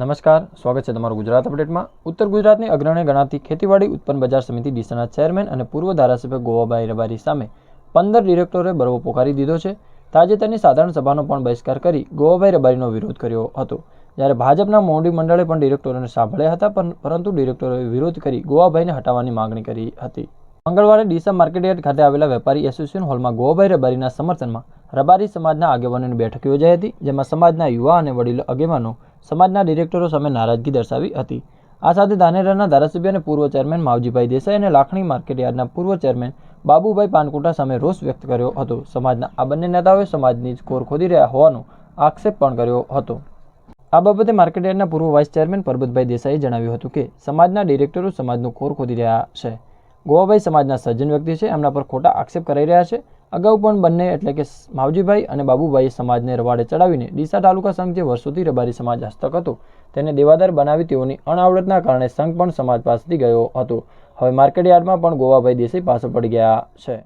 નમસ્કાર, સ્વાગત છે તમારું ગુજરાત અપડેટમાં. ઉત્તર ગુજરાતની અગ્રણી ગણાતી ખેતીવાડી ઉત્પન્ન બજાર સમિતિ ડીસાના ચેરમેન અને પૂર્વ ધારાસભ્ય ગોવાભાઈ રબારી સામે પંદર ડિરેક્ટરોએ બરવો પોકારી દીધો છે. તાજેતરની સાધારણ સભાનો પણ બહિષ્કાર કરી ગોવાભાઈ રબારીનો વિરોધ કર્યો હતો. જ્યારે ભાજપના મોવડી મંડળે પણ ડિરેક્ટરોને સાંભળ્યા હતા પણ- પરંતુ ડિરેક્ટરોએ વિરોધ કરી ગોવાભાઈને હટાવવાની માંગણી કરી હતી. મંગળવારે ડીસા માર્કેટયાર્ડ ખાતે આવેલા વેપારી એસોસિએશન હોલમાં ગોવાભાઈ રબારીના સમર્થનમાં રબારી સમાજના આગેવાનોની બેઠક યોજાઈ હતી, જેમાં સમાજના યુવા અને વડીલો આગેવાનો સમાજના ડિરેક્ટરો સામે નારાજગી દર્શાવી હતી. આ સાથે ધાનેરાના ધારાસભ્ય અને પૂર્વ ચેરમેન માવજીભાઈ દેસાઈ અને લાખણી માર્કેટયાર્ડના પૂર્વ ચેરમેન બાબુભાઈ પાનકોટા સામે રોષ વ્યક્ત કર્યો હતો. સમાજના આ બંને નેતાઓએ સમાજની જ કોર ખોદી રહ્યા હોવાનો આક્ષેપ પણ કર્યો હતો. આ બાબતે માર્કેટયાર્ડના પૂર્વ વાઇસ ચેરમેન પરબતભાઈ દેસાઈએ જણાવ્યું હતું કે, સમાજના ડિરેક્ટરો સમાજનું કોર ખોદી રહ્યા છે. ગોવાભાઈ સમાજના સજ્જન વ્યક્તિ છે, એમના પર ખોટા આક્ષેપ કરાઈ રહ્યા છે. અગાઉ પણ બંને, એટલે કે માવજીભાઈ અને બાબુભાઈએ સમાજને રવાડે ચડાવીને ડીસા તાલુકા સંઘ જે વર્ષોથી રબારી સમાજ હસ્તક હતો, તેને દેવાદાર બનાવી તેઓની અણાવડતના કારણે સંઘ પણ સમાજ પાસેથી ગયો હતો. હવે માર્કેટયાર્ડમાં પણ ગોવાભાઈ દેસાઈ પાસે પડી ગયા છે.